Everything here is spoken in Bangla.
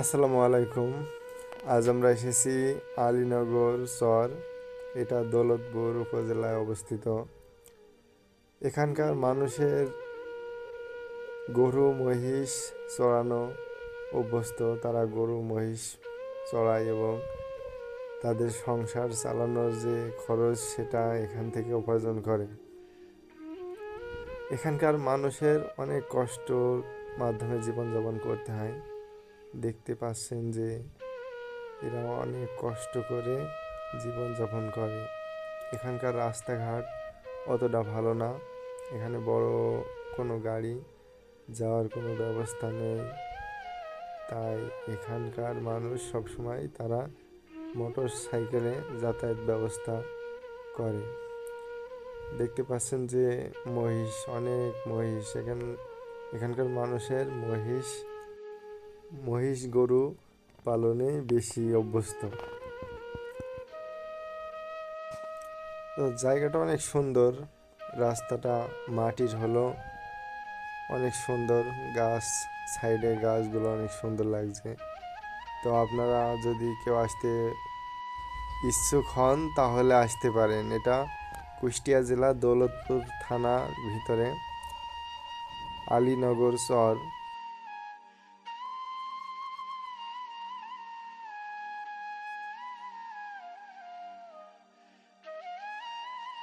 আসসালামু আলাইকুম। আজ আমরা এসেছি আলীনগর চর এটা দৌলতপুর উপজেলায় অবস্থিত। এখানকার মানুষের গরু, মহিষ চড়ানো অভ্যস্ত। তারা গরু, মহিষ চড়ায় এবং তাদের সংসার চালানোর যে খরচ, সেটা এখান থেকে উপার্জন করে। এখানকার মানুষের অনেক কষ্টর মাধ্যমে জীবনযাপন করতে হয়। দেখতে পাচ্ছেন যে এরা অনেক কষ্ট করে জীবনযাপন করে। এখানকার রাস্তাঘাট অতটা ভালো না। এখানে বড় কোনো গাড়ি যাওয়ার কোনো ব্যবস্থা নেই। তাই এখানকার মানুষ সবসময় তারা মোটর সাইকেলে যাতায়াত ব্যবস্থা করে। দেখতে পাচ্ছেন যে মহিষ, অনেক মহিষ। এখান, এখানকার মানুষের মহিষ মহিষ গরু পালনে বেশি অভ্যস্ত। জায়গাটা অনেক সুন্দর, রাস্তাটা মাটির হলো, অনেক সুন্দর, গাছ, সাইডে গাছগুলো অনেক সুন্দর লাগছে। তো আপনারা যদি কেউ আসতে ইচ্ছুক হন, তাহলে আসতে পারেন। এটা কুষ্টিয়া জেলা দৌলতপুর থানার ভিতরে আলীনগর চর